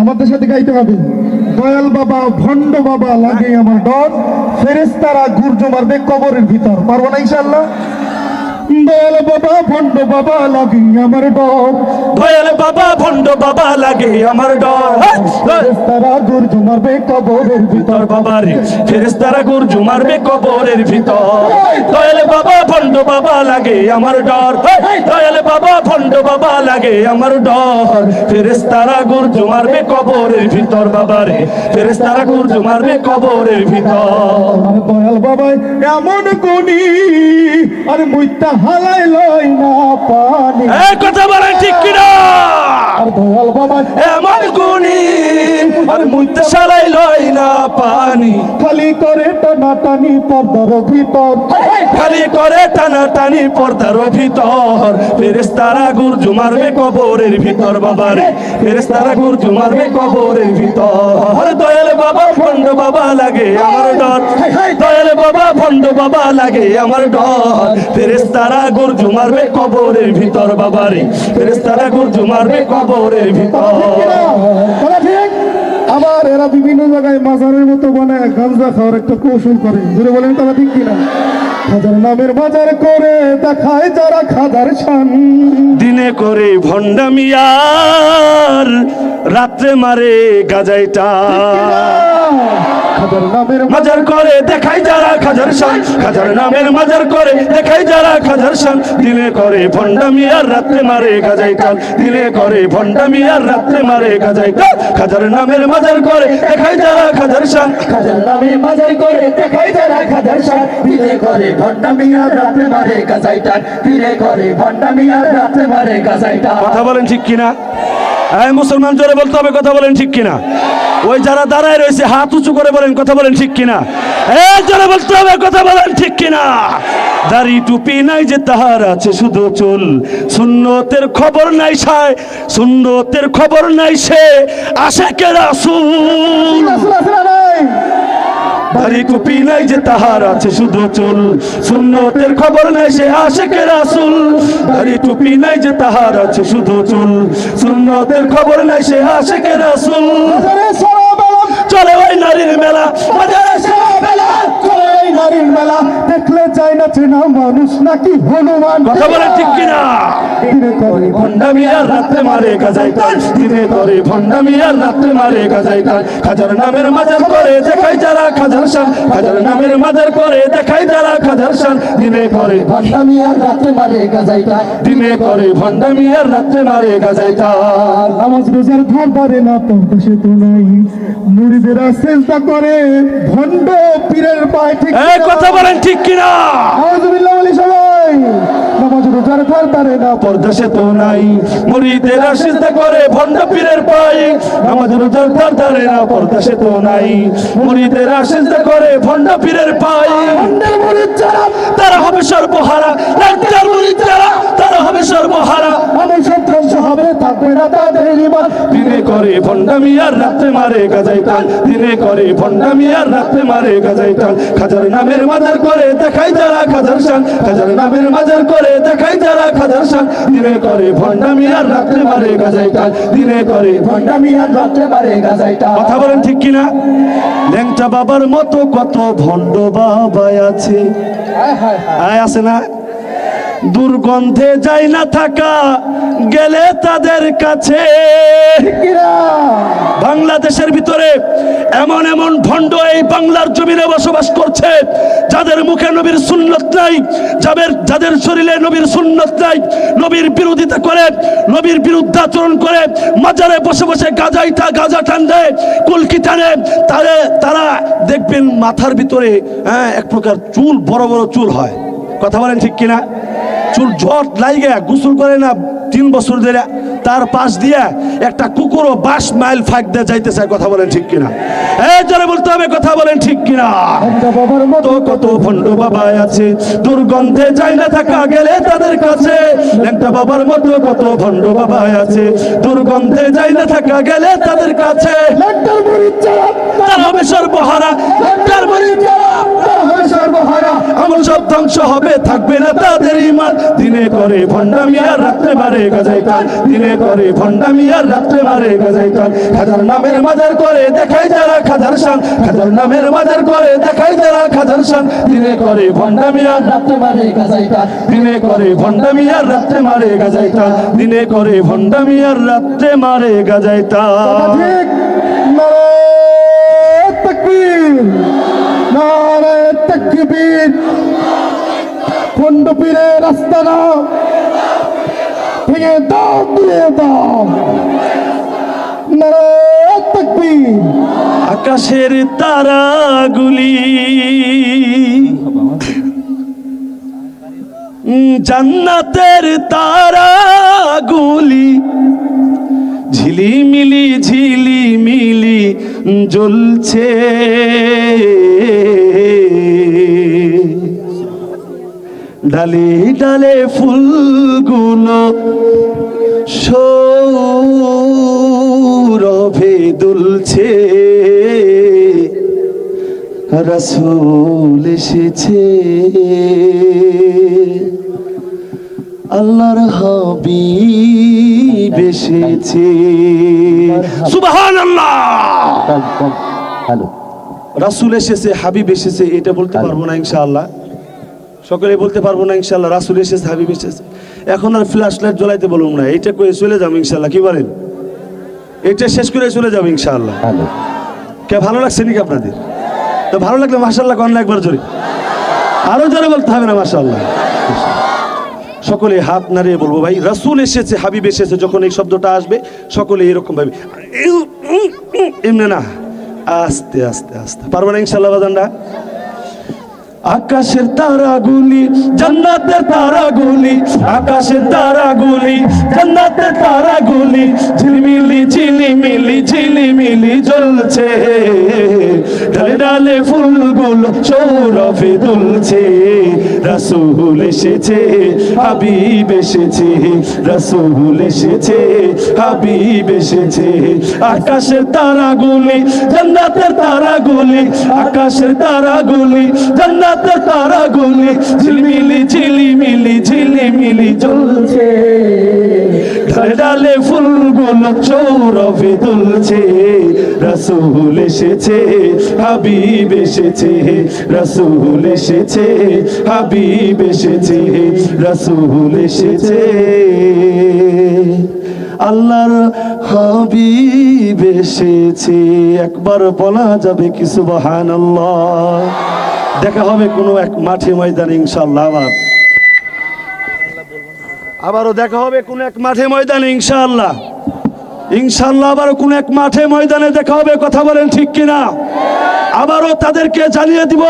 আমাদের সাথে গাইতে হবে। দয়াল বাবা, ভণ্ড বাবা লাগে আমার ডর। ফেরেস্তারা গুর্জ মারবে কবরের ভিতর। পারব না ইনশাল্লাহ দয়াল বাবা, ভণ্ড বাবা লাগে আমার ডর। দয়াল বাবা ভণ্ড বাবা লাগে আমার ডর। ফেরেস্তারা গুর্জ মারবে কবরের ভিতর। তোর বাবারে ফেরেস্তারা গুরজু মারবে কবরের ভিতর। দয়াল বাবা ভণ্ড বাবা লাগে আমার ডর। দয়াল বাবা ভণ্ড বাবা লাগে আমার ডর। ফেরেস্তারা গুরজু মারবে কবরের ভিতর বাবারে ফেরেস্তারা গুরজু মারবে কবরের ভিতর। দয়াল বাবাই এমন গুণী আর মুইতা হালাই লই না পানি। কথা বলেন ঠিক কিনা? আর দয়াল বাবা এমন গুণী আর মুইতে সালাই লয় না খালি করে টানা টানি পর্দার ভিতর। খালি করে টানা টানি পর্দার ভিতর। ফেরেস্তারা গুরজু মারবে কবরের ভিতর বাবারে ফেরেস্তারা গুরজু মারবে কবরের ভিতর। দয়াল বাবা ভণ্ড বাবা লাগে আমার ডর। দয়াল বাবা ভণ্ড বাবা লাগে আমার ডর। ফেরেস্তারা গুরজু মারবে কবরের ভিতর বাবারে ফেরেস্তারা গুরজু মারবে কবরের ভিতর। আবার এরা বিভিন্ন জায়গায় মাজারের মতো বানায় গাঞ্জা খাওয়ার একটা কৌশল করে। ঘুরে বলেন তারা ঠিক কিনা? খাজার নামের বাজার করে দেখায় যারা খাজার শান। দিনে করে ভণ্ডামিয়ার রাত্রে মারে গাজাইটা মাজার করে দেখাই যারা খাজার শান। খাজার নামের মাজার করে দেখাই যারা খাজার শান। দিনে করে ভণ্ডামিয়ার রাত্রে মারে গাজাই দিনে করে ভণ্ডামিয়ার রাত্রে মারে গাজাই খাজার নামের মাজার করে দেখাই যারা খাজার শান। খাজার নামে মাজার করে দেখাই যারা খাজার সার দিলে করে ভণ্ডামিয়া রাতে মারে গাজাইটা দিলে করে ভণ্ডামিয়া রাতে মারে গাজাইটা কথা বলেন ঠিক কিনা? এই মুসলমান জোরে বলতে হবে কথা বলেন ঠিক কিনা? ওই যারা দাঁড়ায় রয়েছে হাত উঁচু করে বলেন কথা বলেন ঠিক কিনা এই যারা বলতে হবে কথা বলেন ঠিক কিনা দাড়ি টুপি নাই যে তাহার আছে শুধু চুল সুন্নতের খবর নাই সায় সুন্নতের খবর নাই সে আসে কে রাসূল? দাড়ি কুপি নাই যে তাহার আছে শুধু চুল। সুন্নতের খবর নাই সে আশেকে রাসুল। দাড়ি টুপি নাই যে তাহার আছে শুধু চুল। সুন্নতের খবর নাই সে আশেকে রাসুল। চলে ওই নারীর মেলা। সারা বেলা। নারীর মেলা। দেখলে চাই না চেনা মানুষ নাকি হনুমান? কথা বলে ঠিক কিনা? দিনে করে ভণ্ডামিয়ার রাত্রে মারে গাজাই তাল। দিনে করে ভণ্ডামিয়ার রাত্রে মারে গাজাই তাল। খাজার নামের মাজার করে দেখাই যারা খাজার শান। খাজার নামের মাজার করে দেখাই যারা খাজার শান। দিনে করে ভণ্ডামিয়া রাতে মারে গাজাইটা দিনে করে ভণ্ডামিয়ার রাত্রে মারে গাজাই তাল। নামাজ রোজার ধার পারে না পড়তে সে তো নাই। মুড়িদেরা চেষ্টা করে ভণ্ড পীরের পায়ে ঠিক কথা বলেন ঠিক কিনা? আউযুবিল্লাহ বলি সবাই নামাজ রোজার ধার পারে না পর্দা সে তো নাই। মুরিদের আশিসতে করে ভণ্ড পীরের পাই। আমাদের রোজার ধার ধারে না পর্দা সে তো নাই। মুরিদের আশিসতে করে ভণ্ড পীরের পাই। ভণ্ডের মুরিদ যারা তারা হবে সর্বহারা। লাজ্জার মুরিদ যারা তারা হবে সর্বহারা। আমার সন্ত্রাস হবে থাকবে না তাদের ইমান দিনে করে ভণ্ডামিয়ার রাত্রে মারে গাজাইতাল দিনে করে ভণ্ডামিয়ার রাত্রে মারে গাজাইতাল খাজার নামের মাজার করে দেখাই যারা খাজার শান। খাজার নামের মাজার করে দেখাই যারা খাজার শান দিনে করে ভণ্ডামিয়ার রাত্রে মারে গাজাইতাল দিনে করে ভণ্ডামিয়া রাতে মারে গাজাইটা কথা বলেন ঠিক কিনা? ল্যাংটা বাবার মতো কত ভণ্ড বাবা আছে। আয় আছে না? দুর্গন্ধে যায় না থাকা গেলে তাদের কাছে। বাংলাদেশের ভিতরে এমন এমন ভণ্ড এই বাংলার জমিনে বসবাস করছে, যাদের মুখে নবীর সুন্নত নাই, যাদের যাদের শরীরে নবীর সুন্নত নাই, নবীর বিরোধিতা করে, নবীর বিরুদ্ধে আচরণ করে, মাজারে বসে বসে গাজাইটা গাজা টান দেয়, কুলকি টানে, তারে, তারা দেখবেন মাথার ভিতরে হ্যাঁ এক প্রকার চুল, বড় বড় চুল হয়। কথা বলেন ঠিক কিনা? চুল জট লাইগে গোসল করে না তিন বছর ধরে তার পাশ দিয়ে একটা কুকুরও বাস মাইল ফাঁক দিয়ে যাইতে চায় কথা বলেন ঠিক কিনা? এই জোরে বলতে হবে কথা বলেন ঠিক কিনা? বাবার মতো কত ভণ্ড বাবা আছে দুর্গন্ধে যায় না থাকা গেলে তাদের কাছে। একটা বাবার মতো কত ভণ্ড বাবা আছে দুর্গন্ধে যায় না থাকা গেলে তাদের কাছে। তারা হবে সর্বহারা তার মরিদ যারা, তারা হবে সর্বহারা আমল সব সব ধ্বংস হবে, থাকবে না তাদের ইমান দিনে করে ভণ্ডামি আর রাত্রে মারে গাজাই টান দিনে করে ভণ্ডামি আর রাত্রে মারে গাজাই টান খাজার নামের মাজার করে দেখাই যারা খাজার শান। খাজার নামের মাজার করে দেখাই যারা খাজার শান। দিনে করে ভণ্ডামি আর রাতে মারে গাজাইটা দিনে করে ভণ্ডামি আর রাত্রে মারে গাজাইতা দিনে করে ভণ্ডামি আর রাত্রে মারে ঠিক নারে তকবীর। নারে তকবীর। খন্ড পীরের রাস্তা না। ভেঙে দাও দিয়ে দাও। আকাশের তারাগুলি। জান্নাতের তারাগুলি। ঝিলিমিলি ঝিলিমিলি জ্বলছে। ডালে ডালে ফুলগুলো সৌরভে দুলছে। রসুল এসেছে। আল্লাহর হাবিব এসেছে। সুবহানাল্লাহ! হ্যালো রাসুল এসেছে হাবিব এসেছে এটা বলতে পারব না ইনশাআল্লাহ। সকলে বলতে পারব না ইনশাল্লাহ রাসুল এসেছে হাবিব এসেছে। এখন আর ফ্ল্যাশ লাইট জ্বলাইতে বলুন না এইটা করে চলে যাব ইনশাআল্লাহ কি বলেন? এটা শেষ করে চলে যাব ইনশাল্লাহ। কে ভালো লাগছে নাকি আপনাদের? তো ভালো লাগলে মাসাল্লাহ কন একবার জোরে। আরও জোরে বলতে হবে না মাসাল্লাহ সকলে হাত নাড়িয়ে বলব ভাই রাসুল এসেছে হাবিব এসেছে যখন এই শব্দটা আসবে সকলে এরকম ভাবে এমনি না আস্তে আস্তে আস্তে। পারব না ইনশাল্লাহ বাজানরা? আকাশের তারাগুলি জান্নাতের তারাগুলি আকাশের তারাগুলি জান্নাতের তারাগুলি ঝিলমিলি ঝিলিমিলি ঝিলিমিলি জ্বলছে। ডালে ডালে ফুলগুলো সৌরভে দুলছে, রাসূল এসেছে, হাবিব এসেছে, রাসূল এসেছে, হাবিব এসেছে। আকাশের তারাগুলি জান্নাতের তারাগুলি, আকাশের তারাগুলি জান্নাতের তারাগুলি, ঝিলমিলি ঝিলিমিলি ঝিলিমিলি জ্বলছে ডালে ডালে ফুলগুলো সৌরভে দুলছে রাসূল এসেছে, হাবিব এসেছে, রাসূল এসেছে, হাবিব এসেছে, রাসূল এসেছে। আল্লাহর হাবিব এসেছে। একবার বলা যাবে কি সুবহানাল্লাহ? দেখা হবে কোনো এক মাঠে ময়দানে ইনশাআল্লাহ আবার। আবারও দেখা হবে কোনো এক মাঠে ময়দানে, ইনশাআল্লাহ। ইনশাআল্লাহ আবারও কোনো এক মাঠে ময়দানে দেখা হবে, কথা বলেন ঠিক কিনা? আবারও তাদেরকে জানিয়ে দিব,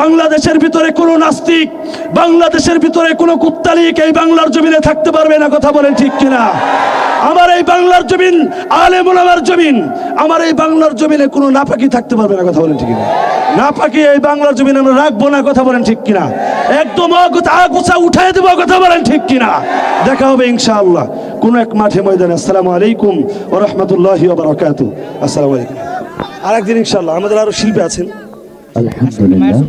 বাংলাদেশের ভিতরে কোনো নাস্তিক, বাংলাদেশের ভিতরে কোনো কুত্তালিক এই বাংলার জমিনে থাকতে পারবে না, কথা বলেন ঠিক কিনা? আমার এই বাংলার জমিন আলে মোলামার জমিন, আমার এই বাংলার জমিনে কোনো নাপাকি থাকতে পারবে না, কথা বলেন ঠিক কিনা? নাপাকি এই বাংলার জমিন আমরা রাখব না, কথা বলেন ঠিক কিনা? একদম আগুচা উঠাই দেবো, কথা বলেন ঠিক কিনা? দেখা হবে ইনশাআল্লাহ। কোন এক মাঠে ময়দানে। আসসালামু আলাইকুম ও রহমতুল্লাহ বারাকাতু। আসসালামু আলাইকুম। আরেকদিন ইনশাআল্লাহ। আমাদের আরও শিল্পী আছেন। আলহামদুলিল্লাহ।